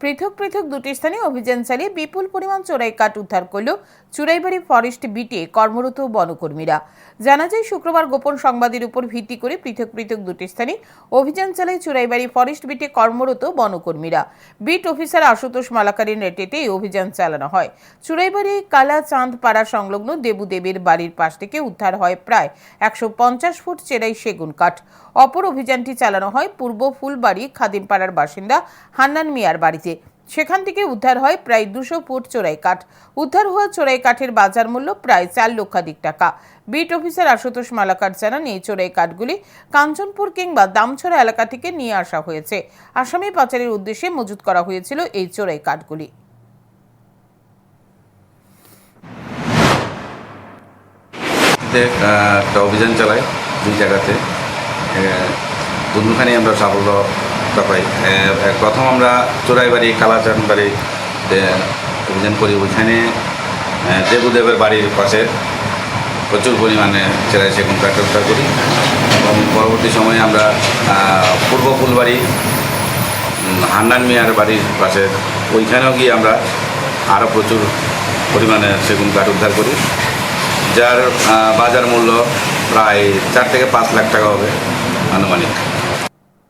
পৃথক পৃথক দুটি স্থানে অভিযান চালিয়ে বিপুল পরিমাণ চোরাই কাঠ উদ্ধার করল চুরাইবাড়ি ফরেস্ট বিটে কর্মরত বনকর্মীরা। জানা যায়, শুক্রবার গোপন সংবাদের উপর ভিত্তি করে পৃথক পৃথক দুটি স্থানে অভিযান চালায় চুরাইবাড়ি ফরেস্ট বিটে কর্মরত বনকর্মীরা। বিট অফিসার আশুতোষ মালাকারের নেতৃত্বে এই অভিযান চালানো হয়। চুরাইবাড়ি কালা চাঁদ পাড়া সংলগ্ন দেবুদেবের বাড়ির পাশ থেকে উদ্ধার হয় প্রায় একশো পঞ্চাশ ফুট চেরাই সেগুন কাঠ। অপর অভিযানটি চালানো হয় পূর্ব ফুলবাড়ি খাদিমপাড়ার বাসিন্দা হান্নান মিয়ার বাড়িতে সেখান থেকে উদ্ধার হয় প্রায় দুশো ফুট চোরাই কাঠ। উদ্ধার হওয়া চোরাই কাঠের বাজার মূল্য প্রায় চার লক্ষাধিক টাকা। বিট অফিসার আশুতোষ মালাকার জানান, এই চোরাই কাঠগুলি কাঞ্চনপুর কিংবা দামছড়া এলাকা থেকে নিয়ে আসা হয়েছে। আসামি পাচারের উদ্দেশ্যে মজুত করা হয়েছিল এই চোরাই কাঠগুলি। একটা অভিযান চালাই দুই জায়গাতে। দুখানে আমরা সাফল্যতা পাই। প্রথম আমরা চোরাইবাড়ি কালাচান বাড়ি অভিযান করি। ওইখানে দেবুদেবের বাড়ির পাশে প্রচুর পরিমাণে চেরাই সেগুন কাঠ উদ্ধার করি। এবং পরবর্তী সময়ে আমরা পূর্ব ফুলবাড়ি হান্নান মিয়ার বাড়ির পাশে ওইখানেও গিয়ে আমরা আরও প্রচুর পরিমাণে সেগুন কাঠ উদ্ধার করি। যার বাজার মূল্য প্রায় চার থেকে পাঁচ লাখ টাকা হবে আনুমানিক।